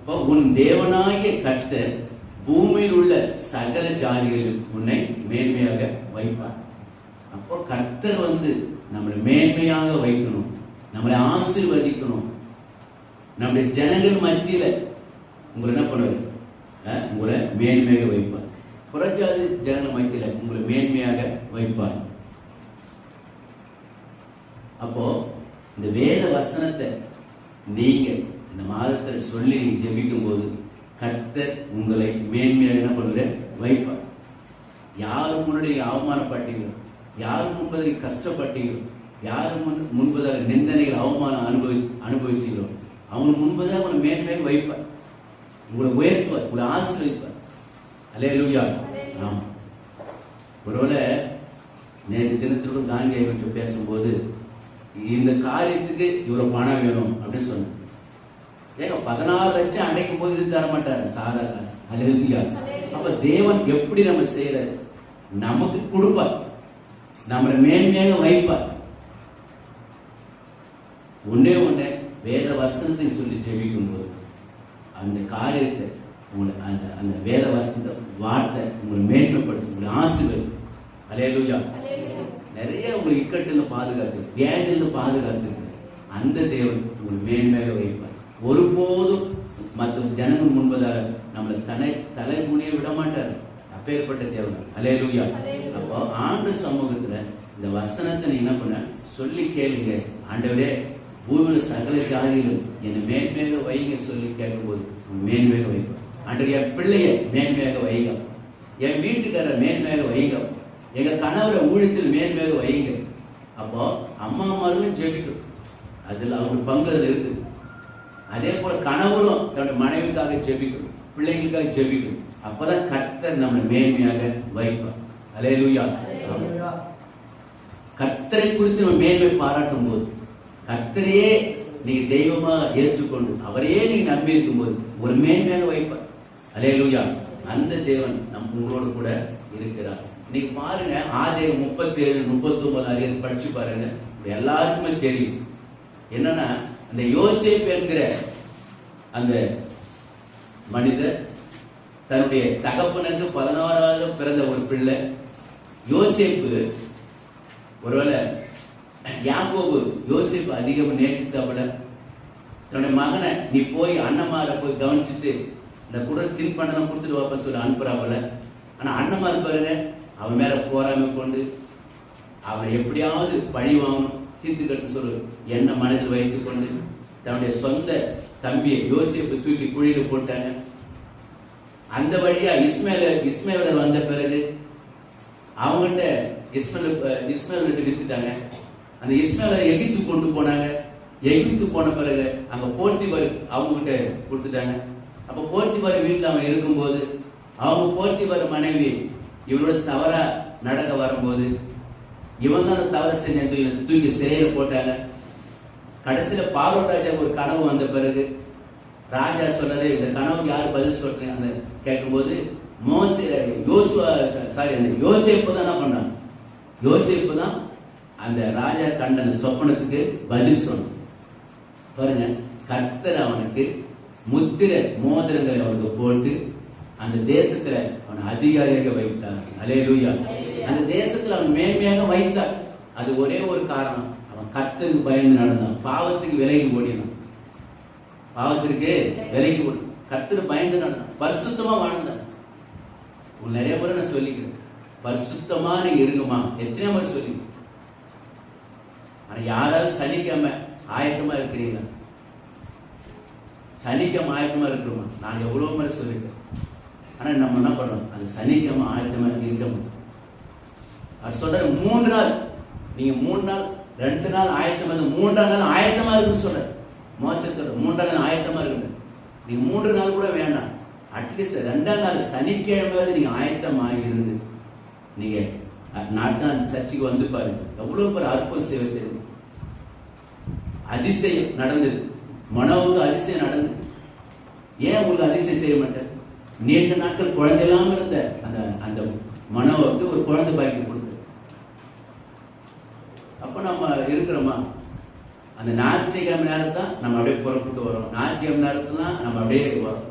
அப்போ உன் தேவனாகிய கர்த்தர் பூமியில் உள்ள சகல ஜாதிகளில் உன்னை மேன்மையாக வைப்பார். அப்போ கர்த்தர் வந்து நம்மளை மேன்மையாக வைக்கணும் நம்மளை ஆசிர்வதிக்கணும். நம்முடைய ஜனங்கள் மத்தியில உங்களை என்ன பண்ணுவார்? உங்களை மேன்மையாக வைப்பார். புறஜாதி ஜனங்கள் மத்தியில உங்களை மேன்மையாக வைப்பார். அப்போ இந்த வேத வசனத்தை நீங்கள் இந்த மாதத்தில் சொல்லி நீங்க ஜெபிக்கும் போது கர்த்தர் உங்களை மேன்மையாக என்ன பண்ணுற வைப்பார். யாரு முன்னாடி நீங்க அவமானப்பட்டீங்களோ யாரு முன்பதாக நீங்க கஷ்டப்பட்டீங்களோ யாரு முன் முன்பதாக நிந்தனைகள் அவமானம் அனுபவி அனுபவிச்சீங்களோ அவங்க முன்பதாக உங்களை மேன்மையாக வைப்பார். உங்களை உயர்த்துவார் உங்களை ஆசீர்வதிப்பார். அலே லூயா ஆமா. ஒருவேளை நேற்று தினத்திலும் காந்தி ஐயர்கிட்ட பேசும்போது இந்த காரியத்துக்கு இவ்வளவு பணம் வேணும் அப்படின்னு சொன்னேன் ஏங்க பதினாறு லட்சம் அடைக்கும் போது இது தர மாட்டாரு சாதா காசு அலையா அப்ப தேவன் எப்படி நம்ம செய்யறாரு? நமக்கு கொடுப்பார் நம்மளை மேன்மையாக வைப்பார் ஒன்னே ஒண்ணே வேத வசனத்தை சொல்லி ஜெபிக்கும் போது அந்த காரியத்தை உங்களை அந்த அந்த வேத வசனத்தை வார்த்தை உங்களை மேன்மைப்படுத்தும் உங்களை ஆசீர்வதிக்கும். அலையலூயா. நிறைய உங்களை இக்கட்டுல பாதுகாத்து வியாதியில பாதுகாத்து அந்த தேவன் உங்களை மேன்மையாக வைப்பார். ஒருபோதும் மற்ற ஜனங்கள் முன்பதாக நம்மளை தலை தலை குனிய விட மாட்டார் அப்பேற்பட்ட தேவன் அலையலூயா அப்போ ஆண்டு சமூகத்துல இந்த வசனத்தை நீ என்ன பண்ண? சொல்லி கேளுங்க. ஆண்டவரே பூமியில சகல ஜாதிகளும் என்னை மேன்மையாக வைங்க சொல்லி கேட்கும்போது உன் மேன்மையாக வைப்பேன். ஆண்டவர் என் பிள்ளைய மேன்மையாக வைங்க. என் வீட்டுக்காரர் மேன்மையாக வைங்க. எங்க கணவரை ஊழியத்தில் மேன்மையாக வைங்க. அப்போ அம்மா அம்மாவும் ஜெபிக்கும் அதுல அவங்க பங்கு இருக்குது அதே போல கணவரும் தன்னுடைய மனைவிக்காக ஜெபிக்கும் பிள்ளைங்களுக்காக ஜெபிக்கும். அப்பதான் கர்த்தர் நம்ம மேன்மையாக வைப்பார். அலேலூயா கர்த்தரை குறித்து நம்ம மேன்மை பாராட்டும் போது கர்த்தரையே நீங்க தெய்வமா ஏற்றுக்கொண்டு அவரையே நீங்க நம்பி இருக்கும் போது ஒரு மேன்மையாக வைப்பார். அலேலூயா அந்த தேவன் நம் உங்களோடு கூட இருக்கிறார். இன்னைக்கு பாருங்க ஆதியம் முப்பத்தி ஏழு முப்பத்தி ஒன்பது அதிகம் படிச்சு பாருங்க. எல்லாருக்குமே தெரியும். என்னன்னா அந்த யோசேப் என்கிற அந்த மனிதர் தன்னுடைய தகப்பனுக்கு பதினாறாவது பிறந்த ஒரு பிள்ளை. யோசேப்பு ஒருவேளை யாக்கோபு யோசேப்பு அதிகம் நேசித்தவள. தன்னுடைய மகனை நீ போய் அண்ணமாரை போய் கவனிச்சுட்டு இந்த கூட தின்பண்டம் கொடுத்துட்டு வாப்பா சொல்லி அனுப்புறாவல ஆனா அண்ணமார் பாருங்க அவன் மேல போராமை கொண்டு அவனை எப்படியாவது பழி வாங்கணும். தீர்த்து கட்டு சொல்லு. என்ன மனதில் வைத்து கொண்டு தன்னுடைய சொந்த தம்பியை யோசிப்பை தூக்கி குழியில போட்டாங்க. அந்த வழியா இஸ்மேல இஸ்மேல வந்த பிறகு அவங்ககிட்ட இஸ்மேல் இஸ்மேல் வித்துட்டாங்க. அந்த இஸ்மேல எகித்து கொண்டு போனாங்க. எகித்து போன பிறகு அங்க போர்த்திபார் அவங்ககிட்ட கொடுத்துட்டாங்க. அப்ப போர்த்திபார் வீட்டுல அவன் இருக்கும்போது அவங்க போர்த்திபார் மனைவி இவனோட தவறா நடக்க வரும்போது இவன் தான் தவறு செஞ்ச தூக்கி சிறையில போட்டாங்க. கடைசியில பார்வன் ராஜாவுக்கு ஒரு கனவு வந்த பிறகு ராஜா சொன்னது இந்த கனவுக்கு யார் பதில் சொல்றேன் அந்த கேட்கும்போது மோசே யோசுவா சாரி அந்த யோசிப்பு தான் என்ன பண்ணான்? யோசிப்பு தான் அந்த ராஜா கண்ட அந்த சொப்பனத்துக்கு பதில் சொன்னான். பாருங்க கர்த்தர் அவனுக்கு முத்திர மோதிரங்களை அவனுக்கு போட்டு அந்த தேசத்துல அவனை அதிகாரியாக வைத்தார். அலேலூயா அந்த தேசத்துல அவன் மேன்மையாக வைத்தார் அது ஒரே ஒரு காரணம். அவன் கத்துக்கு பயந்து நடந்தான். பாவத்துக்கு விலகி ஓடினான். பாவத்திற்கு விலகி ஓடி கத்துக்கு பயந்து நடந்தான். பரிசுத்தமா வாழ்ந்தான். நிறைய பேர் நான் சொல்லிக்கிறேன். பரிசுத்தமா நீங்க இருங்கம்மா எத்தனை பேர் சொல்லி ஆனா யாராவது சனிக்காம ஆயத்தமா இருக்கிறீங்களா? சனிக்கிழமை ஆயத்தமா இருக்கிறோமா? நான் எவ்வளவு முறை சொல்லிட்டேன் ஆனா நம்ம என்ன பண்றோம்? அந்த சனிக்கிழமை ஆயத்தமா இருக்கணும் அவர் சொல்ற மூன்று நாள். நீங்க மூணு நாள் ரெண்டு நாள் ஆயத்தம் வந்து மூன்றாம் நாள் ஆயத்தமா இருக்குன்னு சொல்ற மோச சொல்ற மூன்றாம் நாள் ஆயத்தமா இருக்கு நீங்க மூன்று நாள் கூட வேண்டாம். அட்லீஸ்ட் ரெண்டாம் நாள் சனிக்கிழமையாவது நீங்க ஆயத்தமாக ஆகிருந்து நீங்க நாட்டான் சர்ச்சுக்கு வந்து பாருங்க. எவ்வளவு பேர் அற்புதம் செய்வது தெரியும்? அதிசயம் நடந்தது. மனவுக்கு அதிசயம் நடந்தது. ஏன் உங்களுக்கு அதிசயம் செய்ய மாட்டேன்? நீண்ட நாட்கள் குழந்தை இல்லாம இருந்த அந்த அந்த மனோவுக்கு ஒரு குழந்தை பாய்க்கு அப்ப நம்ம இருக்கிறோமா? அந்த ஞாயிற்றுக்கிழமை நேரம் தான் நம்ம அப்படியே புறப்பட்டு வரோம். ஞாயிற்றுக்கிழமை நேரத்துல தான் நம்ம அப்படியே வரோம்.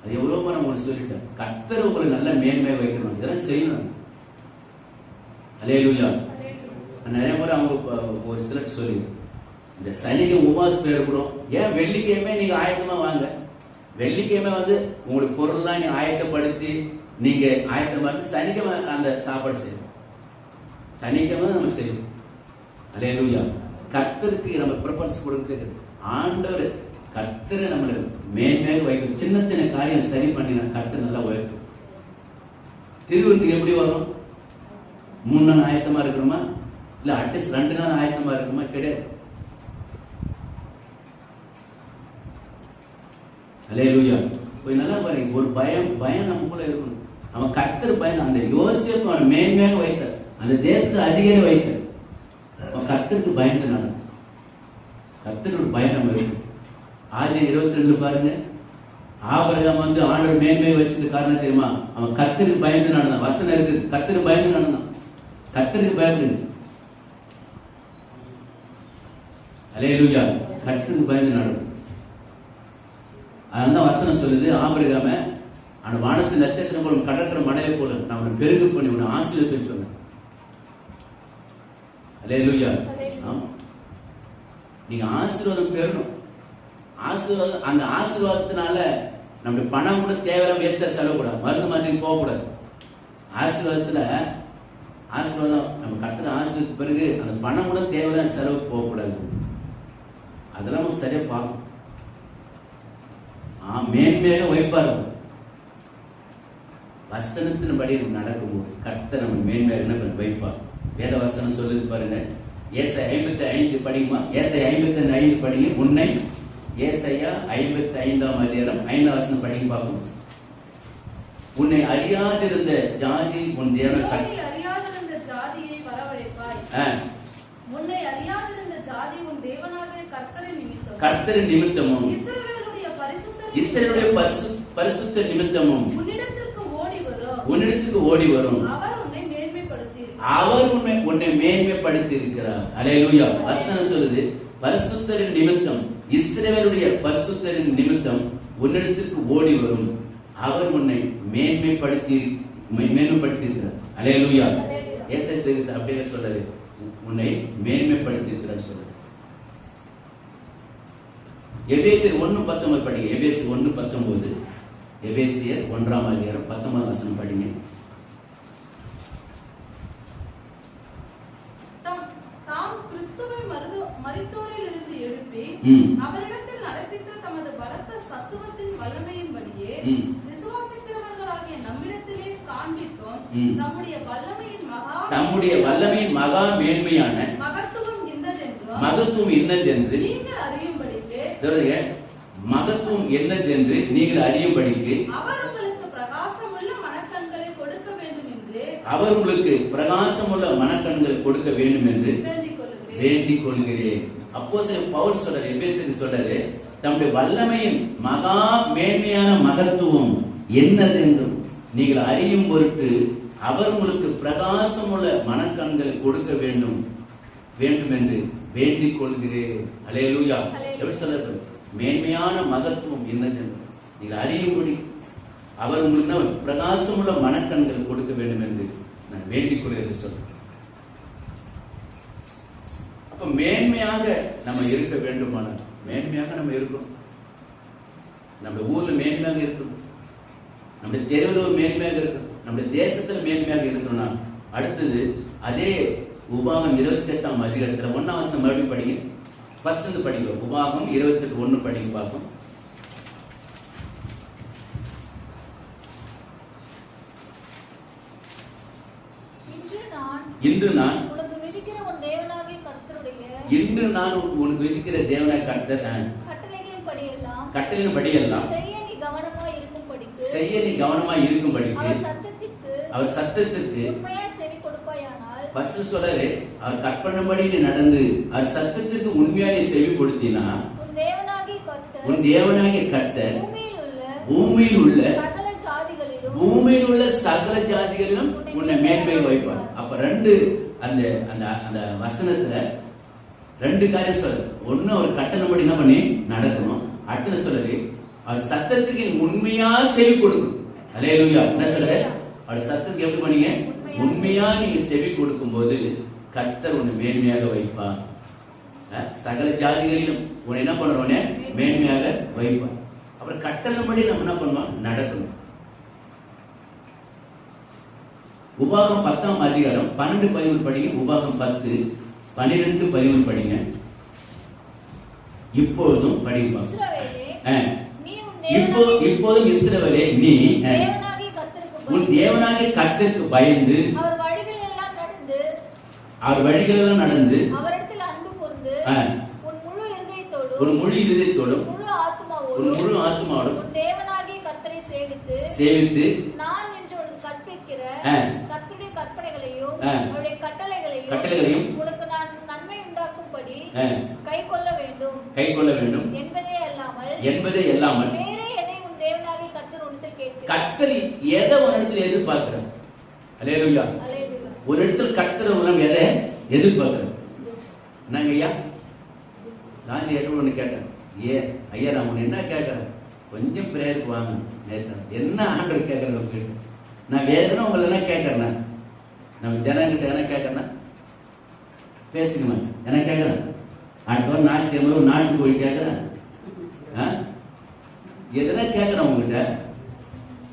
அது எவ்வளோ நம்ம உங்களுக்கு சொல்லிட்டேன். கத்தர் உங்களை நல்ல மேன்மையை வைக்கணும். இதெல்லாம் செய்யணும். அலேலுயா நிறைய முறை அவங்க ஒரு சிலர் சொல்லி இந்த உபவாச பேர் கூட ஏன்? வெள்ளிக்கிழமை நீங்க ஆயத்தமா வாங்க. வெள்ளிக்கிழமை வந்து உங்களுக்கு பொருள்லாம் நீங்க ஆயத்தப்படுத்தி நீங்க ஆயத்தமா இருந்து சனிக்கிழமை அந்த சாப்பாடு செய்யணும். சனிக்கிழமை நம்ம செய்யணும். அலையலூயா கர்த்தருக்கு நம்ம ப்ரிஃபரன்ஸ் கொடுக்க ஆண்டவர் கர்த்தரை நம்மளை மேன்மையாக வைக்கும். சின்ன சின்ன காரியம் சரி பண்ணினா கர்த்தர் நல்லா உயர்த்தும். திருவிருந்து எப்படி வரும்? மூணு நாள் ஆயத்தமா இருக்கிறோமா இல்ல அட்லீஸ்ட் ரெண்டு நாள் ஆயத்தமா இருக்குமா? கிடையாது. அலேலுயா போய் நல்லா பாருங்க. ஒரு பயம் பயம் நமக்குள்ள இருக்கணும். அவன் கர்த்தர் பயம் அந்த யோசிப்பு அவன் மேன்மையாக வைத்த. அந்த தேசத்துல அதிகாரி வைத்த. கத்தருக்கு பயந்து நடக்கும். கர்த்தரோட பயம் நம்ம இருக்கு. ஆதி இருபத்தி ரெண்டு பாருங்க. ஆபரகம் வந்து ஆண்டவர் மேன்மையை வச்சது காரணம் தெரியுமா? அவன் கத்தருக்கு பயந்து நடந்தான். வசனம் இருக்குது. கர்த்தருக்கு பயந்து நடந்தான். கர்த்தருக்கு அலே லூயா கர்த்தருக்கு பயந்து நடக்கும். அதான் வசனம் சொல்லுது ஆபிரகாம அந்த வானத்து நட்சத்திரம் போல கடற்கரை மடையை போல நான் உன்னை பெருகு பண்ணி உன்னை ஆசீர்வதிப்பேன்னு சொன்னேன். அலேலுயா ஆமா. நீங்க ஆசீர்வாதம் பெறணும். ஆசீர்வாதம் அந்த ஆசீர்வாதத்தினால நம்முடைய பணம் கூட தேவையில்லாம வேஸ்டா செலவுக்கூடாது. மருந்து மாதிரி போகக்கூடாது. ஆசீர்வாதத்துல ஆசீர்வாதம் நம்ம கட்டுற ஆசீர்வாதத்துக்கு பிறகு அந்த பணம் கூட தேவையில்லாம செலவு போகக்கூடாது. அதெல்லாம் நம்ம சரியா பார்க்கணும். ஆ மேன்மையாக வைப்பார் வசனத்தின்படி நம்ம நடக்கும்போது கர்த்தர் நம்ம மேன்மையாக என்ன வைப்பார்? வேத வசனம் சொல்லுது பாருங்க. ஏசை ஐம்பத்தி ஐந்து படிக்குமா ஏசை ஐம்பத்தி ஐந்து படிங்க உன்னை. ஏசையா ஐம்பத்தி ஐந்தாம் அதிகாரம் ஐந்தாம் வசனம் படிக்க பார்ப்போம். உன்னை அறியாதிருந்த ஜாதி உன் தேவனை உன்னை அறியாதிருந்த ஜாதியை வரவழைப்பாய். ஆ, முன்னை அறியாதிருந்த ஜாதி உன் தேவனாகிய கர்த்தரின் நிமித்தம். கர்த்தரின் நிமித்தமும். இஸ்ரேலுடைய பரிசு பரிசுத்த நிமித்தமும். உன்னிடத்திற்கு ஓடி வரும். உன்னிடத்துக்கு ஓடி வரும். அவர் உன்னை அவர் உன்னை உன்னை மேன்மைப்படுத்தி இருக்கிறார் அலையலூயா வசனம் சொல்லுது பரிசுத்தரின் நிமித்தம் இஸ்ரேவருடைய பரிசுத்தரின் நிமித்தம் உன்னிடத்திற்கு ஓடி வரும். அவர் உன்னை மேன்மைப்படுத்தி மேன்மைப்படுத்தி இருக்கிறார் அலையலூயா அல்லேலூயா. தெரிசு அப்படியே சொல்றாரு உன்னை மேன்மைப்படுத்தி இருக்கிறார் சொல்றாரு எபேசியர் ஒன்னு பத்தொன்பது படிங்க. எபேசியர் ஒன்னு பத்தொன்பது. எபேசியர் ஒன்றாம் அதிகாரம் பத்தொன்பது வசனம் படிங்க தாம் தாம் கிறிஸ்துவை மருது- மரித்தோரிலிருந்து எழுப்பி ம். அவரிடத்தில் நடப்பித்த தமது பலத்த சத்துவத்தின் வல்லமையின்படியே. விசுவாசிக்கிறவர்களாகிய நம்மிடத்திலே காண்பிக்கும் ம். நம்முடைய வல்லமையின் மகா தம்முடைய வல்லமையின் மகா மேன்மையான மகத்துவம் இன்னதென்றும் மகத்துவம் என்னது என்று நீங்கள் அறியும்படிக்கு மகத்துவம் என்னது என்று நீங்கள் அறியும்படிக்கு அவர் உங்களுக்கு பிரகாசமுள்ள மனக்கண்களை கொடுக்க வேண்டும் என்று அவர் உங்களுக்கு பிரகாசமுள்ள மனக்கண்கள் கொடுக்க வேண்டும் என்று வேண்டிக் கொள்கிறேன் அப்போ பவுல் சொல்றாரு எபேசுக்கு சொல்றாரு தம்முடைய வல்லமையின் மகா மேன்மையான மகத்துவம் என்னது என்றும் நீங்கள் அறியும் பொருட்டு அவர் உங்களுக்கு பிரகாசமுள்ள மனக்கண்களை கொடுக்க வேண்டும். வேண்டும் என்று வேண்டிக் கொள்கிறேன். Alleluia alleluia. எப்படி சொல்றது? மேன்மையான மகத்துவம் என்னது நீங்கள் அறியும்படி அவர் உங்களுக்கு பிரகாசமுள்ள மனக்கண்கள் கொடுக்க வேண்டும் என்று நான் வேண்டிக் கொள்கிறேன் சொல்றேன். அப்ப மேன்மையாக நம்ம இருக்க வேண்டுமானால் மேன்மையாக நம்ம இருக்கணும் நம்ம ஊர்ல மேன்மையாக இருக்கணும். நம்ம தெருவில் ஒரு மேன்மையாக இருக்கணும். நம்ம தேசத்துல மேன்மையாக இருக்கணும்னா அடுத்தது அதே உபாகம் இருபத்தி எட்டாம் அதிகாரத்துல ஒன்னாம் வசனம் மறுபடியும் படிங்க. ஃபர்ஸ்ட் இருந்து படிங்க. உபாகம் இருபத்தி எட்டு ஒண்ணு படிங்க பார்ப்போம். இன்று நான் இன்று நான் உனக்கு விதிக்கிற உன் தேவனாகிய இன்று நான் உனக்கு விதிக்கிற தேவனை கட்ட கட்டளைகளின் படியெல்லாம். கட்டளின் படியெல்லாம். செய்ய நீ கவனமா இருக்கும்படிக்கு அவர் சத்தத்திற்கு ஃபர்ஸ்ட் சொல்றாரு அவர் கற்பனைப்படி நீ நடந்து அவர் சத்தத்துக்கு உண்மையா நீ செவி கொடுத்தினா உன் தேவனாகிய கர்த்தர் பூமியில் உள்ள பூமியில் உள்ள சகல ஜாதிகளிலும் உன்னை மேன்மை வைப்பார். அப்ப ரெண்டு அந்த அந்த அந்த வசனத்துல ரெண்டு காரியம் சொல்றது. ஒன்னு அவர் கட்டணப்படி என்ன பண்ணி நடக்கணும். அடுத்தது சொல்றாரு அவர் சத்தத்துக்கு உண்மையா செவி கொடுக்கும். அலே லூயா என்ன சொல்றாரு அவர் சத்தத்துக்கு எப்படி பண்ணீங்க? உண்மையா நீங்க செவி கொடுக்கும் போது கத்தர் உன்னை மேன்மையாக வைப்பார். அஹ், சகல ஜாதிகளிலும் உன்னை என்ன பண்ணுறோன்னே மேன்மையாக வைப்பார். அப்புறம் கட்டளைப்படி நம்ம என்ன பண்ணுவோம்? நடக்கணும். உபாகம் பத்தாம் அதிகாரம் பன்னெண்டு பதிவு படிக்க உபாகம் பத்து. பன்னிரெண்டு பதிமூணு படிங்க. இப்பொழுதும் படிங்க. இப்போ இப்போதும் இஸ்ரவேலே நீ உன் தேவனாகிய கர்த்தருக்கு பயந்து அவர் வழிகளெல்லாம் நடந்து ஒரு மொழி இதயத்தோடும் ஒரு முழு ஆத்மாவோடும் தேவனாகிய கர்த்தரை சேவித்து சேவித்து நான் என்று கற்பிக்கிற கற்பனைகளையும் கட்டளைகளையும் கட்டளைகளையும் உனக்கு நான் நன்மை உண்டாக்கும்படி அஹ், கை கொள்ள வேண்டும். கை கொள்ள வேண்டும். என்பதே அல்லாமல் என்பதே இல்லாமல் வேறே எதை உன் தேவனாகிய கர்த்தர் உன்னிடத்தில் கேட்கிறார். கர்த்தர் எதை ஒரு இடத்துல எதிர்பார்க்கிறார்? அல்லேலூயா. ஒரு இடத்துல கர்த்தர் உலகம் எதை எதிர்பார்க்கிறார்? என்னங்க ஐயா? நான் ஏற்கனவே ஒன்று கேட்டேன். ஏ ஐயா நான் உன்னை என்ன கேட்கறேன்? கொஞ்சம் பிரேயருக்கு வாங்க. நேற்று என்ன ஆண்டவர் கேட்கறது உங்களுக்கு நான் வேற என்ன உங்களை என்ன கேட்கறேன்னா? நம்ம ஜனங்கிட்ட என்ன கேட்கறேன்னா? பேசுங்கம்மா என்ன கேட்கறேன்? அடுத்த வாரம் ஞாயிற்றுக்கிழமை நாட்டு கோழி போய் கேட்கறேன். ஆ? எதனா கேட்கறேன் உங்ககிட்ட?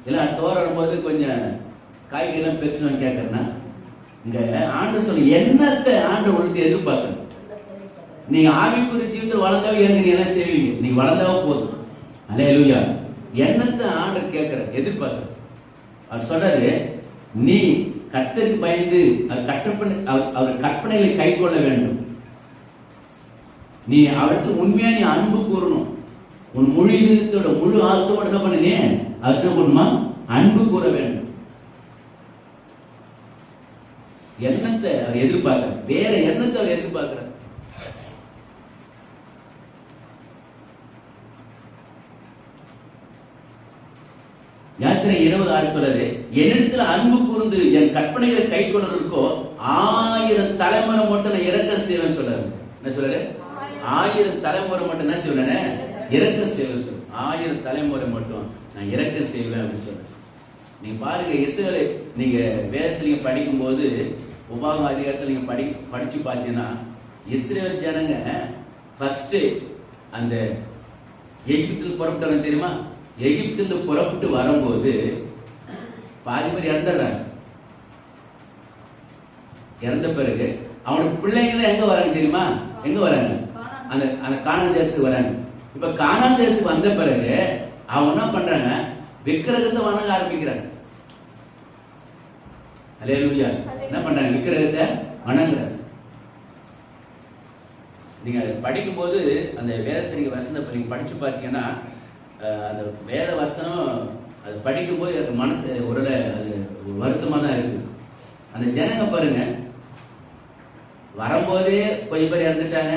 இல்லை அடுத்த வாரம் வரும்போது கொஞ்சம் காய்கறிலாம் பெருசு கேட்கறேன்னா? இங்க ஆண்டு சொல்ல என்னத்தை ஆண்டு உங்களுக்கு எதிர்பார்க்கணும்? நீங்க ஆவிக்குரிய ஜீவத்தில் வளர்ந்தாவே எனக்கு நீங்க என்ன செய்வீங்க. நீங்க வளர்ந்தாவே போதும். அல்லேலூயா. என்னத்தை ஆண்டு கேட்கிற எதிர்பார்க்கிற அவர் சொல்றாரு நீ கத்தருக்கு பயந்து அவர் கட்டப்பனை அவர் அவர் கற்பனைகளை கை கொள்ள வேண்டும். நீ அவருக்கு உண்மையா நீ அன்பு கூறணும். உன் முழு இதயத்தோட முழு ஆழ்த்தோட என்ன பண்ணனே? அதுக்கு என்ன அன்பு கூற வேண்டும். எண்ணத்தை அவர் எதிர்பார்க்க வேற எண்ணத்தை அவர் எதிர்பார்க்கிறார். யாத்திரை இருபது ஆறு சொல்றது என்னிடத்துல அன்பு கூர்ந்து என் கற்பனைகளை கை கொண்டிருக்கோ ஆயிரம் தலைமுறை மட்டும் நான் இறக்க செய்வேன் சொல்றாரு என்ன சொல்றாரு ஆயிரம் தலைமுறை மட்டும் என்ன செய்வேன் இறக்க செய்வேன் சொல்ற ஆயிரம் தலைமுறை மட்டும். நான் இறக்கம் செய்வேன் அப்படின்னு சொல்றேன் நீங்க பாருங்க இஸ்ரேலை நீங்க வேதத்துல நீங்க படிக்கும்போது உபாக அதிகாரத்தில் நீங்க படி படிச்சு பார்த்தீங்கன்னா இஸ்ரேல் ஜனங்க ஃபர்ஸ்ட் அந்த எகிப்தில் புறப்பட்டவங்க தெரியுமா? எகிப்திலிருந்து புறப்பட்டு வரும்போது பாதி பேர் இறந்துடுறாங்க. இறந்த பிறகு அவனுக்கு பிள்ளைங்க எங்க வராங்க தெரியுமா? எங்க வராங்க? அந்த அந்த கானான் தேசத்துக்கு வராங்க இப்ப கானான் தேசத்துக்கு வந்த பிறகு அவங்க என்ன பண்றாங்க? விக்கிரகத்தை வணங்க ஆரம்பிக்கிறாங்க. அல்லேலூயா என்ன பண்றாங்க? விக்கிரகத்தை வணங்குறாங்க. நீங்க அதை படிக்கும்போது அந்த வேதத்தை நீங்க வசனத்தை நீங்க படிச்சு பார்த்தீங்கன்னா அந்த வேத வசனம் அது படிக்கும்போது எனக்கு மனசு ஒரு அது ஒரு வருத்தமா தான் இருக்கு அந்த ஜனங்க பாருங்க வரும்போதே கொஞ்சம் பேர் இறந்துட்டாங்க.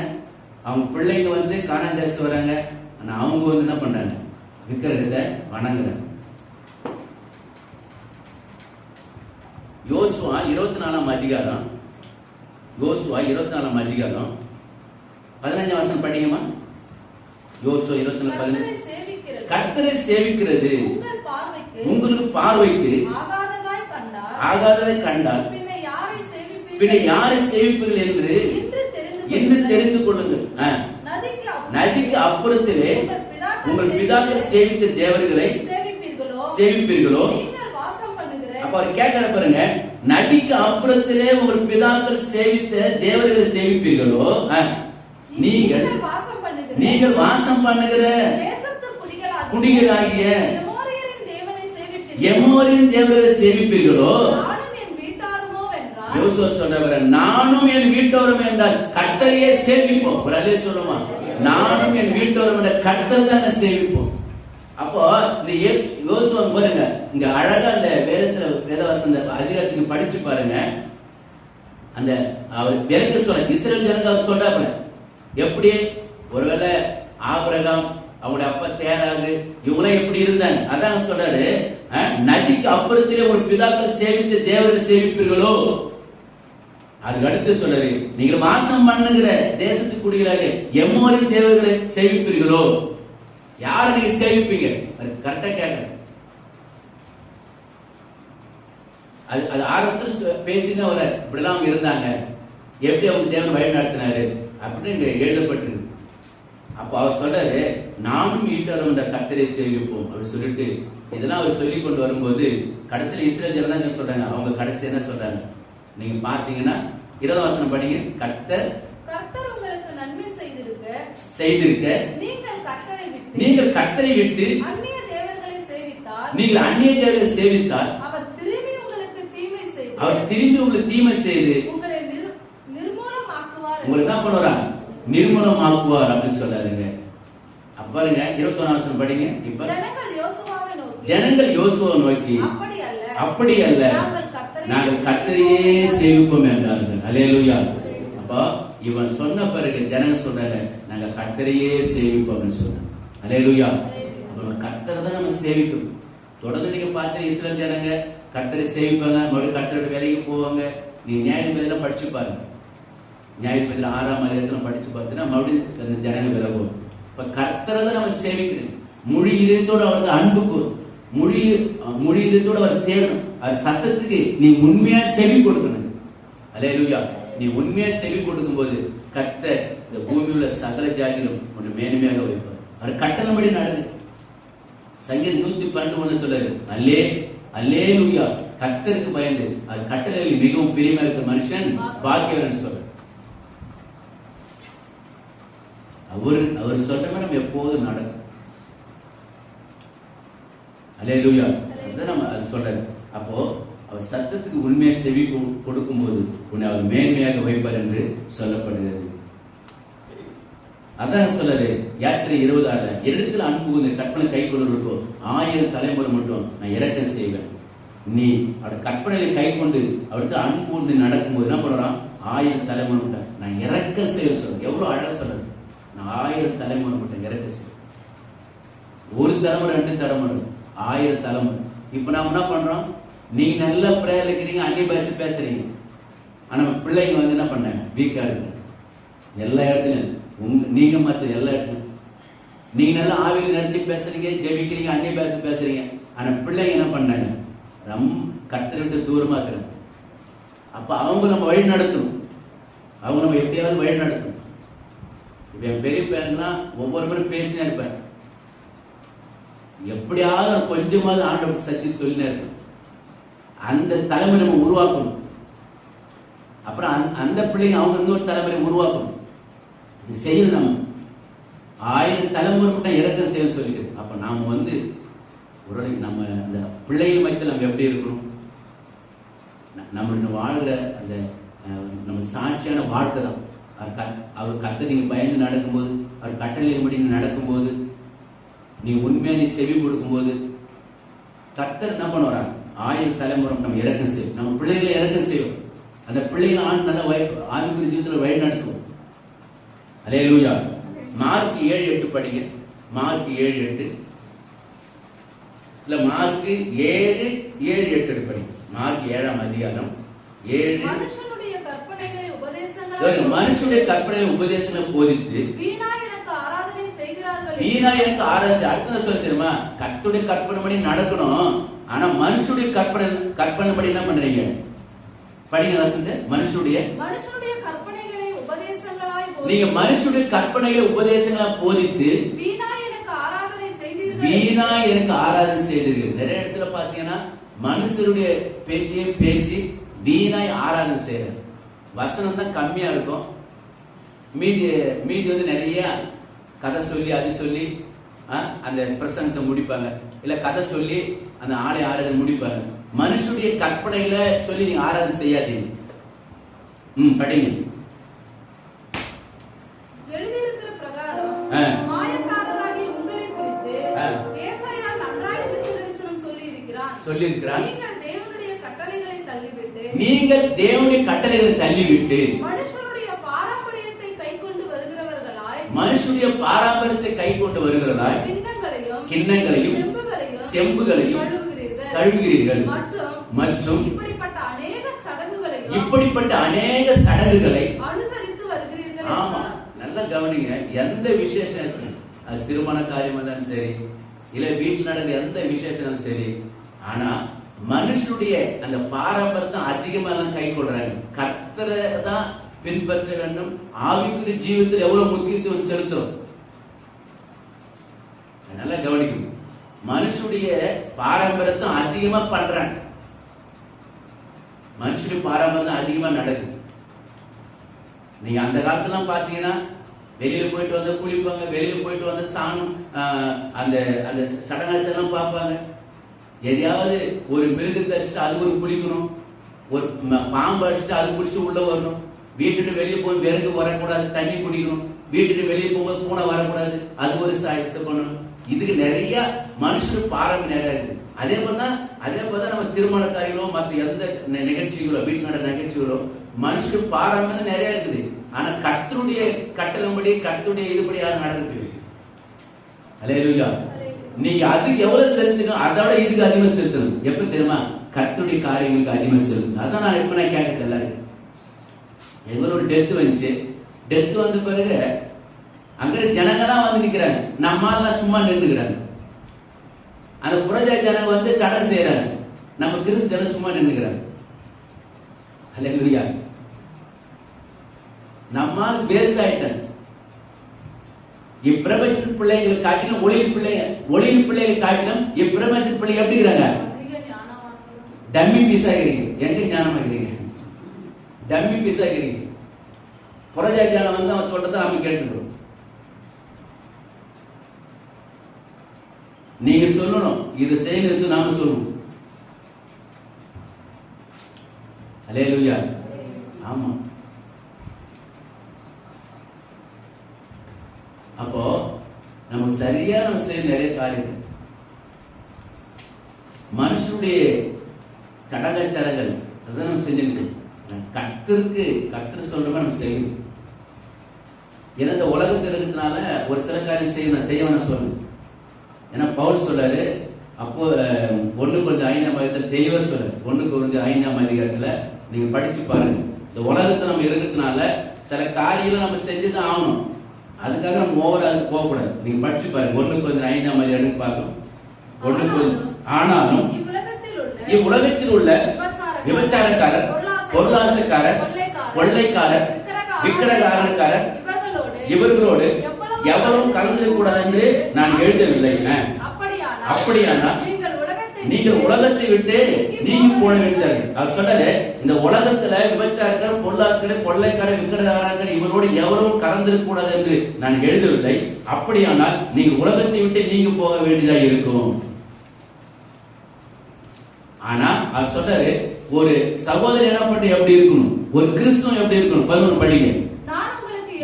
அவங்க பிள்ளைங்க வந்து காணாந்த தேசத்து வராங்க. ஆனா அவங்க வந்து என்ன பண்றாங்க? விக்கிரகத்தை வணங்குறாங்க. யோசுவா இருபத்தி நாலாம் அதிகாரம். யோசுவா இருபத்தி நாலாம் அதிகாரம். பதினஞ்சாம் வசனம் படிங்கம்மா. யோசுவா இருபத்தி நாலு பதினஞ்சு சேவிக்கிறது. கர்த்தரை சேவிக்கிறது. உங்களுக்கு பார்வைக்கு ஆகாததை கண்டால் பின்ன யாரை சேவிப்பீர்கள்? பின்ன யாரை சேவிப்பீர்கள் என்று என்று தெரிந்து கொள்ளுங்கள். நதிக்கு அப்புறத்திலே உங்கள் பிதாக்கள் சேவித்த தேவர்களை சேவிப்பீர்களோ? அப்ப அவர் கேட்கிற பாருங்க. நதிக்கு அப்புறத்திலே உங்கள் பிதாக்கள் சேவித்த தேவர்களை சேவிப்பீர்களோ. நீங்கள் நீங்கள் வாசம் பண்ணுகிற குடிகளாகிய எமோரின் தேவர்களை சேவிப்பீர்களோ நானும் என் வீட்டாருமோ வென்றால் யோசுவா சொல்றவர் நானும் என் வீட்டோரும் என்றால் கர்த்தரையே சேமிப்போம் ஒரு சொல்லுமா? நானும் என் வீட்டோரும் என்ற கர்த்தர் தானே சேமிப்போம் அப்போ இந்த யோசுவா பாருங்க இங்க அழகா அந்த வேதத்துல வேதவாசம் அதிகாரத்துக்கு படிச்சு பாருங்க. அந்த அவர் விளக்க சொல்ற இஸ்ரேல் ஜனங்க அவர் சொல்றாப்புல எப்படி? ஒருவேளை ஆபிரகாம் அவருடைய அப்பா தேராகு இவங்களாம் எப்படி இருந்தாங்க? அதான் சொல்றாரு நதிக்கு அப்புறத்திலே ஒரு பிதாக்கள் சேவித்த தேவரை சேவிப்பீர்களோ? அதுக்கு அடுத்து சொல்றாரு நீங்கள் வாசம் பண்ணுகிற தேசத்துக்குடிகளாக எம்மோரின் தேவர்களை சேவிப்பீர்களோ? யாரை நீங்க சேவிப்பீங்க? அது கரெக்டா கேட்க அது அது ஆரம்பத்தில் சொ- பேசின ஒரு இப்படிலாம் அவங்க இருந்தாங்க. எப்படி அவங்க தேவன் வழிநடத்தினாரு அப்படின்னு இங்க எழுதப்பட்டிருக்கு. அப்போ அவர் சொல்றாரு நானும் ஈட்டரும் இந்த கத்தரை சேவிப்போம். அப்படின்னு சொல்லிட்டு இதெல்லாம் அவர் சொல்லி கொண்டு வரும்போது கடைசியில் இஸ்ரேல் ஜனங்க சொல்றாங்க? அவங்க கடைசி என்ன சொல்றாங்க? நீங்க பார்த்தீங்கன்னா இருபதாம் வசனம் படிங்க. கர்த்தர் கர்த்தர் உங்களுக்கு நன்மை செய்திருக்க. செய்திருக்க. நீங்கள் கர்த்தரை விட்டு நீங்கள் கர்த்தரை விட்டு அந்நிய தேவர்களை சேவித்தால் நீங்கள் அந்நிய தேவர்களை சேவித்தால் அவர் திரும்பி உங்களுக்கு தீமை செய்து அவர் திரும்பி உங்களுக்கு தீமை செய்து உங்களை நிர்- நிர்மூலமாக்குவார். உங்களை என்ன பண்ணுவாரா? நிர்மூலமாக்குவார் அப்படின்னு சொல்றாருங்க அப்ப பாருங்க இருபத்தொன்னாம் வசனம் படிங்க. இப்ப ஜனங்கள் யோசுவாவை நோக்கி. அப்படி அல்ல. அப்படி அல்ல. நாங்கள் கத்தரையே சேவிப்போம் என்றார்கள். அல்லேலூயா அப்போ இவன் சொன்ன பிறகு ஜனங்க சொன்னாங்க நாங்க கத்தரையே சேவிப்போம்னு சொன்னாங்க. அலேலுயா அப்புறம் கத்தரை தான் நம்ம சேவிக்கணும். தொடர்ந்து நீங்க பார்த்து இஸ்ரேல் ஜனங்க கத்தரை சேவிப்பாங்க மறுபடியும் கத்தரோட வேலைக்கு போவாங்க. நீ நியாயபதியெல்லாம் படிச்சு பாருங்க. நியாயபதியில் ஆறாம் அதிகாரத்தில் படிச்சு பார்த்தீங்கன்னா மறுபடியும் அந்த ஜனங்க விலகும் இப்போ கர்த்தரை தான் நம்ம சேவிக்கிறேன் மொழி இதயத்தோடு அவருக்கு அன்பு கூறும் மொழி முழு இதயத்தோட அவர் தேடணும். அது சத்தத்துக்கு நீ உண்மையா செவி கொடுக்கணும். அல்லேலூயா. நீ உண்மையா செவி கொடுக்கும்போது கர்த்தர் இந்த பூமியில் உள்ள சகல ஜாதிகளும் உன்னை மேன்மையாக வைப்பார். அவர் கட்டளம்படி நடந்து சங்கீதம் நூத்தி பன்னெண்டு ஒண்ணு சொல்றாரு அல்லே அல்லே லூயா கத்தருக்கு பயந்து அது கட்டளையில் மிகவும் பிரியமா இருக்க மனுஷன் பாக்கியவன் சொல்ற அவர் அவர் சொல்றமே நம்ம எப்போதும் நடக்கும். அல்லே லூயா நம்ம அது சொல்றாரு. அப்போ அவர் சத்தத்துக்கு உண்மையை செவி கொடுக்கும் போது உன்னை அவர் மேன்மையாக வைப்பார் என்று சொல்லப்படுகிறது. அதான் சொல்றாரு யாத்திரை இருபது ஆறுல இடத்துல அன்பு இந்த கற்பனை கை கொண்டு ஆயிரம் தலைமுறை மட்டும் நான் இறக்கம் செய்வேன். நீ அவட கற்பனையை கை கொண்டு அவருக்கு அன்பு கூர்ந்து நடக்கும்போது என்ன பண்ணுறான்? ஆயிரம் தலைமுறை மட்டும் நான் இறக்க செய்ய சொல்றேன். எவ்வளவு அழகா சொல்றேன். நான் ஆயிரம் தலைமுறை மட்டும் இறக்க செய்வேன். ஒரு தலைமுறை ரெண்டு தலைமுறை ஆயிரம் தலைமுறை. இப்ப நாம என்ன பண்றோம்? நீங்க நல்ல ப்ரேயர் இருக்கிறீங்க அன்னி பேசி பேசுறீங்க. ஆனா நம்ம பிள்ளைங்க வந்து என்ன பண்ணாங்க வீக்கா இருக்கு. எல்லா இடத்துலயும் உங்க நீங்க மாத்த எல்லா இடத்துலயும் நீங்க நல்லா ஆவியில் நடத்தி பேசுறீங்க ஜெபிக்கிறீங்க அன்னி பேசி பேசுறீங்க. ஆனா பிள்ளைங்க என்ன பண்ணாங்க? ரம் கத்தரை விட்டு தூரமா இருக்கிறாங்க. அப்ப அவங்க நம்ம வழி நடத்தணும் அவங்க நம்ம எப்படியாவது வழி நடத்தணும் என் பெரிய பையன்லாம் ஒவ்வொரு முறை பேசினே இருப்பேன். எப்படியாவது கொஞ்சமாவது ஆண்டவர் சக்தி சொல்லினே இருக்கும் அந்த தலைமை நம்ம உருவாக்கணும். அப்புறம் அந்த- அந்த பிள்ளைங்க அவங்க இன்னொரு தலைமுறை உருவாக்கணும். இது செய்யணும் நம்ம. ஆயிரம் தலைமுறை மட்டும் இறக்கம் செய்ய சொல்லிக்குது அப்ப நாம வந்து ஒரு நம்ம அந்த பிள்ளைகள் வைத்து நம்ம எப்படி இருக்கணும்? ந- நம்ம வாழ்கிற அந்த நம்ம சாட்சியான வாழ்க்கை தான். அவர் கத்- அவர் கத்த நீங்க பயந்து நடக்கும்போது அவர் கட்டளையின்படி நீ நடக்கும்போது நீ உண்மையாக நீ செவி கொடுக்கும்போது கர்த்தர் என்ன வராங்க ஆயிரம் தலைமுறை நம்ம இறக்கம் செய்யும். நம்ம பிள்ளைகளை இறக்கம் செய்யும். அந்த பிள்ளைகளை ஆண் நல்ல ஆண்குறி ஜீவிதத்தில் வழி நடத்துவோம் அலே லூயா மார்க் ஏழு எட்டு படிங்க. மார்க் ஏழு எட்டு. இல்ல மார்க் ஏழு ஏழு எட்டு படிங்க. மார்க் ஏழாம் அதிகாரம். ஏழு. மனுஷனுடைய கற்பனை உபதேசங்களை போதித்து வீணா எனக்கு ஆராய்ச்சி அடுத்த சொல்ல தெரியுமா? கர்த்தருடைய கற்பனைப்படி நடக்கணும். ஆனா மனுஷனுடைய கற்பனை கற்பனைப்படி என்ன பண்றீங்க? படிங்க வசந்த மனுஷனுடைய நீங்க மனுஷனுடைய கற்பனைகளை உபதேசங்களா போதித்து வீணா எனக்கு ஆராதனை செய்தீர்கள். நிறைய இடத்துல பாத்தீங்கன்னா மனுஷருடைய பேச்சையே பேசி வீணாய் ஆராதனை செய்யறது வசனம் தான் கம்மியா இருக்கும். மீதி மீதி வந்து நிறைய கதை சொல்லி அது சொல்லி அந்த பிரசங்கத்தை முடிப்பாங்க. இல்ல கதை சொல்லி அந்த ஆலை ஆராதனை முடிப்பாங்க மனுஷனுடைய கற்பனையில சொல்லி நீங்க ஆராதனை செய்யாதீங்க. ம் படிங்க. எழுதியிருக்கிற பிரகாரம் ஆ. மாயக்காரராகிய உங்களை குறித்து ஆ. ஏசாயா நன்றாய் தீர்க்கதரிசனம் சொல்லி இருக்கிறான் சொல்லி இருக்கிறான் நீங்கள் தேவனுடைய கட்டளைகளை தள்ளிவிட்டு மனுஷனுடைய பாரம்பரியத்தை கை கொண்டு வருகிறதாய் கிண்ணங்களையும் செம்புகளையும். தழுவுகிறீர்கள் மற்றும் இப்படிப்பட்ட அநேக சடங்குகளை ஆமா. நல்லா கவனிங்க. எந்த விசேஷம்? திருமண காரியமா இருந்தாலும் சரி இல்ல வீட்டில் நடக்கிற எந்த விசேஷம் சரி. ஆனா மனுஷனுடைய அந்த பாரம்பரியத்தை அதிகமா எல்லாம் கை கொள்றாங்க. கர்த்தரை தான் பின்பற்ற வேண்டும். ஆவிக்குரிய ஜீவிதத்தில் எவ்வளவு முக்கியத்துவம் செலுத்தும்? நல்லா கவனிக்கணும். மனுஷுடைய பாரம்பரியத்தை அதிகமா பண்றாங்க. மனுஷனுடைய பாரம்பரியம் அதிகமா நடக்கும் நீங்க அந்த காலத்துல பாத்தீங்கன்னா வெளியில போயிட்டு வந்து குளிப்பாங்க வெளியில போயிட்டு வந்து ஸ்தானம் ஆஹ், அந்த அந்த சடங்காச்செல்லாம் பார்ப்பாங்க. எதையாவது ஒரு மிருகத்தை அடிச்சுட்டு அது ஒரு குளிக்கணும். ஒரு பாம்பு அடிச்சுட்டு அது குடிச்சிட்டு உள்ள வரணும். வீட்டுட்டு வெளியே போய் விறகு வரக்கூடாது தண்ணி குடிக்கணும். வீட்டுட்டு வெளியே போகும்போது பூனை வரக்கூடாது. அது ஒரு சாய்ஸ் பண்ணணும். இதுக்கு நிறைய மனுஷன் பாரம்பரியம் நிறைய இருக்குது அதே போல அதே போல நம்ம திருமண காரியங்களோ மற்ற எந்த நிகழ்ச்சிகளோ வீட்டு நிகழ்ச்சிகளோ மனுஷன் பாரம்பரியம் நிறைய இருக்குது. ஆனா கர்த்தருடைய கட்டளம்படி கர்த்தருடைய இதுபடி யாரும் நடந்துட்டு அலையலுயா நீங்க அதுக்கு எவ்வளவு செலுத்தணும் அதோட இதுக்கு அதிகமா செலுத்தணும். எப்ப தெரியுமா? கர்த்தருடைய காரியங்களுக்கு அதிகமா செலுத்தணும். அதான் நான் எப்ப நான் கேட்கறது எல்லாரும் எங்களோட டெத் வந்துச்சு. டெத் வந்த பிறகு அங்க ஜனங்கெல்லாம் வந்து நிக்கிறாங்க. நம்மாலாம் சும்மா நின்னுக்கிறாங்க. அந்த புரஜா ஜனங்க வந்து சடங்கு செய்யறாங்க நம்ம கிறிஸ்து ஜனம் சும்மா நின்னுக்கிறாங்க. அல்லேலூயா நம்மால் வேஸ்ட் ஆயிட்டாங்க. இப்பிரபஞ்சத்தின் பிள்ளைகளை காட்டிலும் ஒளியின் பிள்ளைங்க ஒளியின் பிள்ளைகளை காட்டிலும் இப்பிரபஞ்சத்தின் பிள்ளைங்க எப்படி இருக்கிறாங்க? டம்மி பீஸ் ஆகிறீங்க எங்க ஞானம் ஆகிறீங்க டம்மி பீஸ் ஆகிறீங்க புரஜா ஞானம் வந்து அவன் சொல்றதை நாம கேட்டுக்கிறோம். நீங்க சொல்லணும். இது செய்யுங்க நாம சொல்லுவோம் அலே லூயா ஆமா. அப்போ நம்ம சரியா நம்ம செய்ய நிறைய காரியம். மனுஷனுடைய சடங்காச்சாரங்கள் அதான் நம்ம செஞ்சிருக்கு கத்திற்கு கர்த்தர் சொல்ற நம்ம செய்யணும். ஏன்னா இந்த உலகத்தில் இருக்கிறதுனால ஒரு சில காரியம் செய்ய செய்ய வேணாம் சொல்லணும் ஏன்னா பவுல் சொல்றாரு அப்போ ஒண்ணு கொஞ்சம் ஐந்தாம் அதிகாரத்தில் தெளிவா சொல்றாரு. ஒண்ணு கொஞ்சம் ஐந்தாம் அதிகாரத்துல நீங்க படிச்சு பாருங்க. இந்த உலகத்துல நம்ம இருக்கிறதுனால சில காரியங்களை நம்ம செஞ்சுதான் ஆகணும். அதுக்காக நம்ம ஓவர் அதுக்கு போகக்கூடாது. நீங்க படிச்சு பாருங்க. ஒண்ணு கொஞ்சம் ஐந்தாம் அதிகாரம் பார்க்கணும். ஒண்ணு கொஞ்சம் ஆனாலும் இவ்வுலகத்தில் உள்ள விபச்சாரக்காரர், பொருளாசைக்காரர் கொள்ளைக்காரர் விக்கிரகாரக்காரர் இவர்களோடு இவர்களோடு எவரும் கலந்து கூடாது என்று நான் எழுதவில்லை. அப்படியானால் நீங்கள் உலகத்தை நீங்கள் விட்டு நீங்க போன விட்டாரு அவர் சொன்னாரு இந்த உலகத்துல விபச்சாரக்காரர் பொருளாசகர் கொள்ளைக்காரர் விக்கிரகாரர்கள் இவரோடு எவரும் கலந்திருக்க கூடாது என்று நான் எழுதவில்லை. அப்படியானால் நீங்க உலகத்தை விட்டு நீங்க போக வேண்டியதா இருக்கும். ஆனா அவர் சொல்றாரு ஒரு சகோதரர் எனப்பட்டு எப்படி இருக்கணும்? ஒரு கிறிஸ்துவம் எப்படி இருக்கணும்? பதினொன்று படிங்க.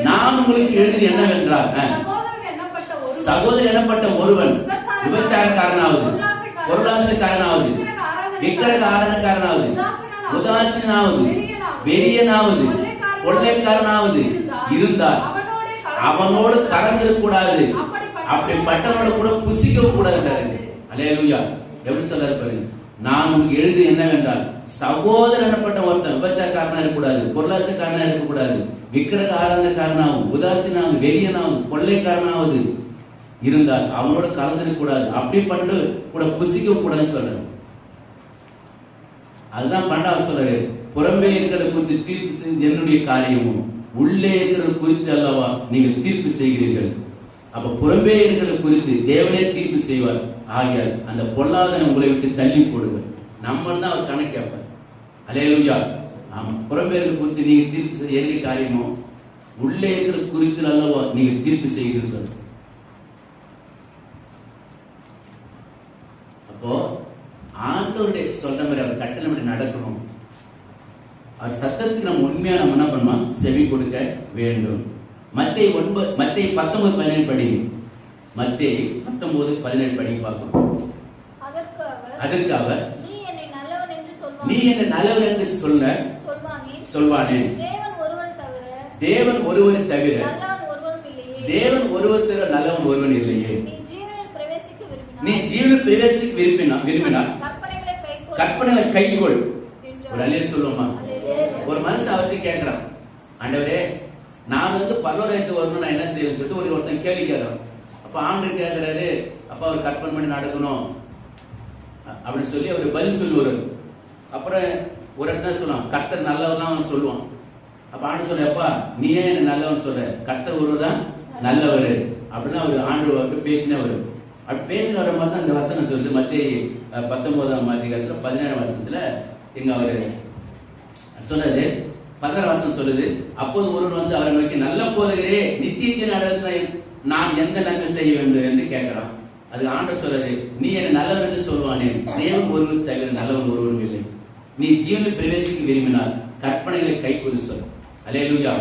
நான் உங்களுக்கு எழுதி என்னவென்றால். சகோதரன் எனப்பட்ட ஒருவன் விபச்சாரக்காரனாவது. பொருளாசைக்காரனாவது. விக்கிரக ஆராதனைக்காரனாவது உதாசீனாவது. வெறியனாவது கொள்ளைக்காரனாவது இருந்தால். அவனோடு கலந்துடக் கூடாது அப்படிப்பட்டவனோட கூட புசிக்க கூடாது அலையலுயா எப்படி சொல்றாரு பாருங்க. நான் உங்களுக்கு எழுது என்னவென்றால் சகோதரன் எனப்பட்ட ஒருத்தன் விபச்சாரக்காரனா இருக்கக்கூடாது பொருளாசைக்காரனா இருக்கக்கூடாது விக்கிரக ஆராதனைக்காரனாவும் உதாசீனாவது வெறியனாவது கொள்ளைக்காரனாவது இருந்தால் அவனோட கலந்துடக்கூடாது கூடாது. அப்படிப்பட்டு கூட புசிக்க கூடாதுன்னு சொல்றேன் அதுதான் பண்டா சொல்றாரு. புறம்பே இருக்கிறத குறித்து தீர்ப்பு செய்து என்னுடைய காரியமும் உள்ளே இருக்கிறது குறித்து அல்லவா நீங்கள் தீர்ப்பு செய்கிறீர்கள். அப்ப புறம்பே இருக்கிறது குறித்து தேவனே தீர்ப்பு செய்வார். ஆகியால் அந்த பொல்லாதனை உங்களை விட்டு தள்ளி போடுங்கள். நம்ம தான் அவர் கணக்கு கேட்பார். அலையலுயா ஆமா. புறம்பே இருக்கிற குறித்து நீங்க தீர்ப்பு செய்ய என்ன காரியமோ உள்ளே இருக்கிற குறித்து அல்லவா நீங்க தீர்ப்பு செய்கிறீர்கள் சொல்லுங்க அப்போ ஆண்டவருடைய சொல்ற மாதிரி அவர் கட்டளை மாதிரி நடக்கணும். அவர் சத்தத்துக்கு நம்ம உண்மையா நம்ம என்ன பண்ணணும் செவி கொடுக்க வேண்டும். மத்திய ஒன்பது மத்திய பத்தொன்பது பதினேழு படி. மத்திய பத்தொன்பது பதினேழு படி பார்க்கணும். அதற்கு அவர் நீ என்னை நல்லவர் என்று சொல்ல சொல்வானே. தேவன் ஒருவன் தவிர தேவன் ஒருவரை தவிர தேவன் ஒருவர் நல்லவன் ஒருவன் இல்லையே. நீ ஜீவன பிரவேசிக்க விரும்பினா விரும்பினால் கற்பனைகளை என்றார். ஒரு அலைய சொல்லுமா. ஒரு மனுஷன் அவர்கிட்ட கேட்கிறான் ஆண்டவரே நான் வந்து பரலோகத்துக்கு வரணும் நான் என்ன செய்யணும்னு சொல்லிட்டு ஒரு ஒருத்தன் கேள்வி கேட்கறான். அப்ப ஆண்டு கேட்கிறாரு அப்ப அவர் கற்பனை பண்ணி நடக்கணும். அப்படின்னு சொல்லி அவர் பதில் சொல்லுவார். அப்புறம் ஒரு இடத்துல சொல்லுவான் கர்த்தர் நல்லவன் அவன் சொல்லுவான். அப்ப ஆண்டு சொல்ல அப்பா நீ ஏன் என்ன நல்லவன் சொல்ற. கர்த்தர் ஒருவர் தான் நல்லவர். அப்படின்னு அவர் ஆண்டு பேசினவர் அப்படி பேசி வர மாதிரி தான் அந்த வசனம் சொல்லுது. மத்திய பத்தொன்பதாம் அதிகாரத்தில் பதினேழாம் வசனத்துல இங்க அவர் சொல்றது பதினாறு வசனம் சொல்லுது. அப்போது ஒருவன் வந்து அவரை நோக்கி நல்ல போதகரே நித்தியத்தின் அளவுக்கு நான் எந்த நன்மை செய்ய வேண்டும்? என்று கேட்கிறான் அது ஆண்டவர் சொல்றது நீ என்ன நல்லவன் என்று சொல்வானே. தேவன் ஒருவர் தவிர நல்லவன் ஒருவரும் இல்லை. நீ ஜீவனில் பிரவேசிக்க விரும்பினால் கற்பனைகளை கைகூறி சொல். அலே லூயா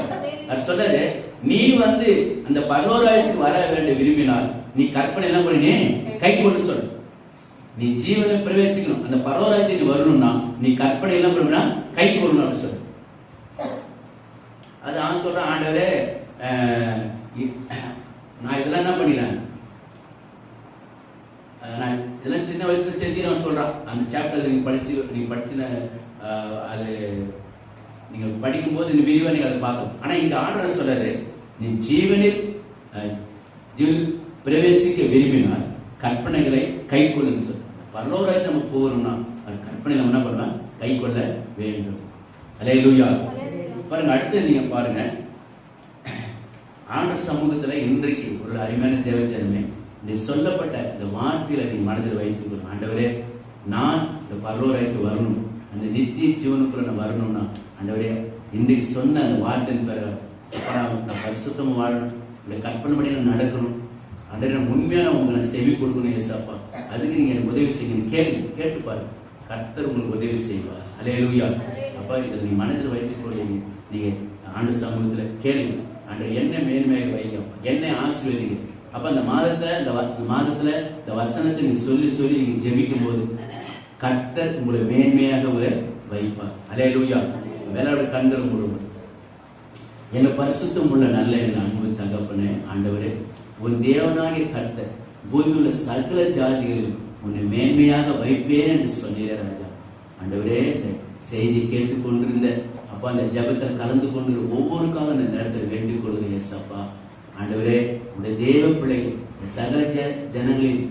அது சொல்றாரு நீ வந்து அந்த பரலோராயத்துக்கு வர வேண்டிய விரும்பினால் நீ கற்பனை எல்லாம் பண்ணினே கை கொண்டு சொல். நீ ஜீவனை பிரவேசிக்கணும். அந்த பரலோராயத்துக்கு வரணும்னா நீ கற்பனை எல்லாம் பண்ணுனா கை கொள்ளணும் அப்படின்னு சொல்லு அது அவன் சொல்றான் ஆண்டவரே நான் இதெல்லாம் என்ன பண்ணிடுறேன் நான் இதெல்லாம் சின்ன வயசுல சேர்த்து அவன் சொல்றான். அந்த சாப்டர் நீ படிச்சு நீங்க படிச்சின அது நீங்க படிக்கும்போது இந்த விரிவா நீங்க அதை பார்க்கணும். ஆனா இங்க ஆண்டவர் சொல்றாரு? நீ ஜீவனில் பிரவேசிக்க விரும்பினால் கற்பனைகளை கை கொள்ளுன்னு சொல் பரலோராய் நம்ம போகணும்னா அது கற்பனை நம்ம என்ன பண்ணலாம்? கை கொள்ள வேண்டும். அலையலூயா பாருங்க அடுத்து நீங்க பாருங்க. ஆண்டு சமூகத்துல இன்றைக்கு ஒரு அருமையான தேவச்சனமே இந்த சொல்லப்பட்ட இந்த வார்த்தையில நீ மனதில் வைத்துக்கணும் ஆண்டவரே நான் இந்த பரலோராய்க்கு வரணும். அந்த நித்திய ஜீவனுக்குள்ள நான் வரணும்னா ஆண்டவரே இன்றைக்கு சொன்ன அந்த வார்த்தையின் பெற அப்பா, நான் பரிசுத்தமா வாழணும். இந்த படி நான் நடக்கணும். ஆண்டவரே நான் உண்மையான உங்களை செவி கொடுக்கணும் ஏசாப்பா. அதுக்கு நீங்க எனக்கு உதவி செய்யணும் கேள்வி கேட்டு பாரு. கர்த்தர் உங்களுக்கு உதவி செய்வார். அலையலூயா அப்பா இதை நீ மனதில் வைத்துக் கொள்ளுங்க நீங்க ஆண்டு சமூகத்தில் கேளுங்க ஆண்டு என்ன மேன்மையாக வைங்க. என்னை ஆசீர்வதிங்க. அப்ப அந்த மாதத்தை இந்த வ- இந்த மாதத்துல இந்த வசனத்தை நீங்க சொல்லி சொல்லி நீங்க ஜெபிக்கும் போது கத்தர் உங்களை மேன்மையாக வைப்பார். அலே லூயா வேலையோட கண்கள் முழுவதும் என்ன பரிசுத்தம் உள்ள நல்ல என் அன்பு தகப்பனே ஆண்டவரே உன் தேவனாகிய கர்த்தர் பூமியுள்ள உள்ள சகல ஜாதிகளில் உன்னை மேன்மையாக வைப்பேன் என்று சொன்னீர் ராஜா. ஆண்டவரே செய்தி கேட்டுக்கொண்டிருந்த அப்பா அந்த ஜபத்தில் கலந்து கொண்டு ஒவ்வொருக்காக இந்த நேரத்தில் வேண்டிக் கொள்கிறேன் எஸ் அப்பா ஆண்டவரே உடைய தேவ பிள்ளைகள் சகல ஜ ஜனங்களின்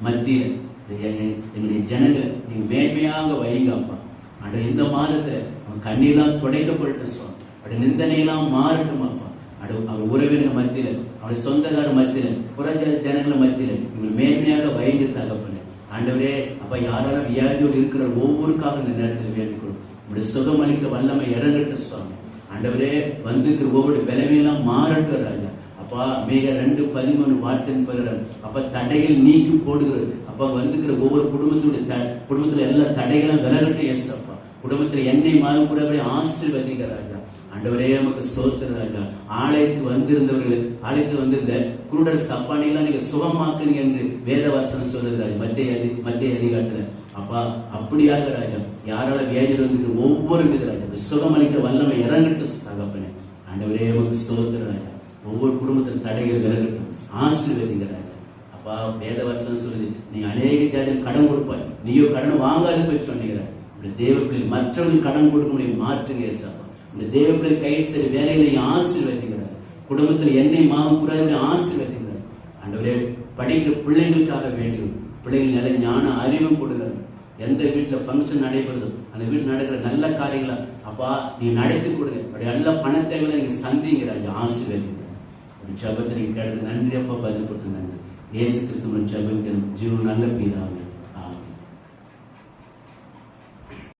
மத்தியில் எங்களுடைய ஜனங்களை நீ மேன்மையாக வைங்கப்பா அட இந்த மாதத்துல அவன் கண்ணீர்லாம் துடைக்கப்பட்டு சொல் அட நிந்தனையெல்லாம் மாறட்டும் அப்பா. அட அவர் உறவினர் மத்தியில அவருடைய சொந்தக்கார மத்தியில புற ஜ- ஜனங்கள் மத்தியில இவங்க மேன்மையாக வைங்க தகப்பன. ஆண்டவரே அப்ப யாராலும் வியாதியோடு இருக்கிற ஒவ்வொருக்காக இந்த நேரத்தில் வேண்டிக்கொள்ளும். உங்களுடைய சுகமளிக்க வல்லமை இறங்கட்டும் சுவாமி. ஆண்டவரே வந்திருக்கிற ஒவ்வொரு விலைமையெல்லாம் மாறட்டும் ராஜா. அப்பா மிக ரெண்டு பதிமூணு வார்த்தையின் பகரம் அப்ப தடையில் நீக்கி போடுகிறது. அப்ப வந்துக்கிற ஒவ்வொரு குடும்பத்துடைய த- குடும்பத்துல எல்லா தடைகளும் விலகட்டும் எஸ் அப்பா. குடும்பத்துல என்னை மாதம் கூட ஆசீர்வதிங்க ராஜா. ஆண்டவரே நமக்கு ஸ்தோத்திர ராஜா. ஆலயத்துக்கு வந்திருந்தவர்கள் ஆலயத்துக்கு வந்திருந்த குருடர் சப்பானியெல்லாம் நீங்க சுகமாக்குறீங்க என்று வேதவாசனம் சொல்லுகிறாரு மத்திய அதி மத்திய அதிகாரத்துல. அப்பா அப்படியாக ராஜா யாரால வியாதியில் வந்து ஒவ்வொரு வித ராஜா. சுகமளிக்க வல்லமை இறங்கட்டும் தகப்பனே. ஆண்டவரே நமக்கு ஸ்தோத்திர ராஜா. ஒவ்வொரு குடும்பத்தில் தடைகள் விலகட்டும் ஆசீர்வதிங்க ராஜா. வேதவசனம் சொல்லுது நீ அநேக ஜாதியில் கடன் கொடுப்பாய். நீயோ கடன் வாங்காது போய் சொன்னீங்க. இந்த தேவ பிள்ளை கடன் கொடுக்க முடியும் மாற்றுங்க ஏசாப்பா இந்த தேவ பிள்ளை கையில் சரி வேலைகளை நீ ஆசீர்வதிக்கிறார் குடும்பத்தில் எண்ணெய் மாவும் கூடாது ஆசீர்வதிக்கிறார் ஆண்டவரே படிக்கிற பிள்ளைங்களுக்காக வேண்டும். பிள்ளைகள் நல்ல ஞான அறிவு கொடுங்க எந்த வீட்டுல ஃபங்க்ஷன் நடைபெறுதோ அந்த வீட்டில் நடக்கிற நல்ல காரியங்களை அப்பா நீ நடத்தி கொடுங்க. அப்படி நல்ல பண தேவையில்லை நீங்க சந்திங்கிற ஆசீர்வதிங்க. ஜபத்தை நீங்கள் கேட்டது நன்றி அப்பா. பதில் கொடுத்து நன்றி. இயேசு கிறிஸ்துவின் ஜபம் ஜீவன் நல்ல பீதாவே.